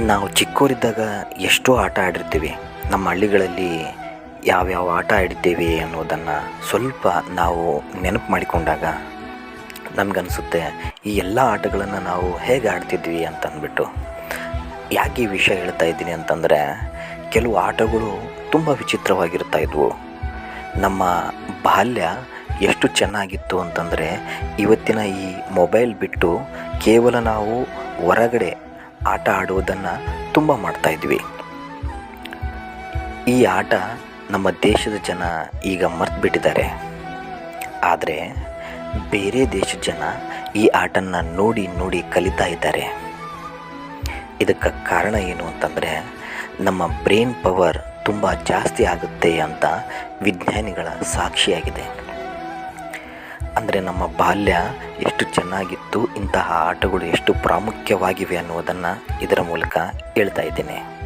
ನಾವು ಚಿಕ್ಕವರಿದ್ದಾಗ ಎಷ್ಟೋ ಆಟ ಆಡಿರ್ತೀವಿ. ನಮ್ಮ ಹಳ್ಳಿಗಳಲ್ಲಿ ಯಾವ್ಯಾವ ಆಟ ಆಡಿದ್ದೇವೆ ಅನ್ನೋದನ್ನು ಸ್ವಲ್ಪ ನಾವು ನೆನಪು ಮಾಡಿಕೊಂಡಾಗ ನಮಗನ್ಸುತ್ತೆ ಈ ಎಲ್ಲ ಆಟಗಳನ್ನು ನಾವು ಹೇಗೆ ಆಡ್ತಿದ್ವಿ ಅಂತ ಅಂದ್ಬಿಟ್ಟು ಯಾಕೆ ಈ ವಿಷಯ ಹೇಳ್ತಾ ಇದ್ದೀನಿ ಅಂತಂದರೆ, ಕೆಲವು ಆಟಗಳು ತುಂಬ ವಿಚಿತ್ರವಾಗಿರ್ತಾ ಇದ್ವು. ನಮ್ಮ ಬಾಲ್ಯ ಎಷ್ಟು ಚೆನ್ನಾಗಿತ್ತು ಅಂತಂದರೆ, ಇವತ್ತಿನ ಈ ಮೊಬೈಲ್ ಬಿಟ್ಟು ಕೇವಲ ನಾವು ಹೊರಗಡೆ ಆಟ ಆಡುವುದನ್ನು ತುಂಬ ಮಾಡ್ತಾಯಿದ್ವಿ ಈ ಆಟ ನಮ್ಮ ದೇಶದ ಜನ ಈಗ ಮರ್ತ್ಬಿಟ್ಟಿದ್ದಾರೆ ಆದರೆ ಬೇರೆ ದೇಶದ ಜನ ಈ ಆಟನ ನೋಡಿ ನೋಡಿ ಕಲಿತಾ ಇದ್ದಾರೆ. ಇದಕ್ಕೆ ಕಾರಣ ಏನು ಅಂತಂದರೆ ನಮ್ಮ ಬ್ರೈನ್ ಪವರ್ ತುಂಬ ಜಾಸ್ತಿ ಆಗುತ್ತೆ ಅಂತ ವಿಜ್ಞಾನಿಗಳ ಸಾಕ್ಷಿಯಾಗಿದೆ. ಅಂದರೆ ನಮ್ಮ ಬಾಲ್ಯ ಎಷ್ಟು ಚೆನ್ನಾಗಿತ್ತು ಇಂತಹ ಆಟಗಳು ಎಷ್ಟು ಪ್ರಾಮುಖ್ಯವಾಗಿವೆ ಅನ್ನುವುದನ್ನು ಇದರ ಮೂಲಕ ಹೇಳ್ತಾ ಇದ್ದೇನೆ.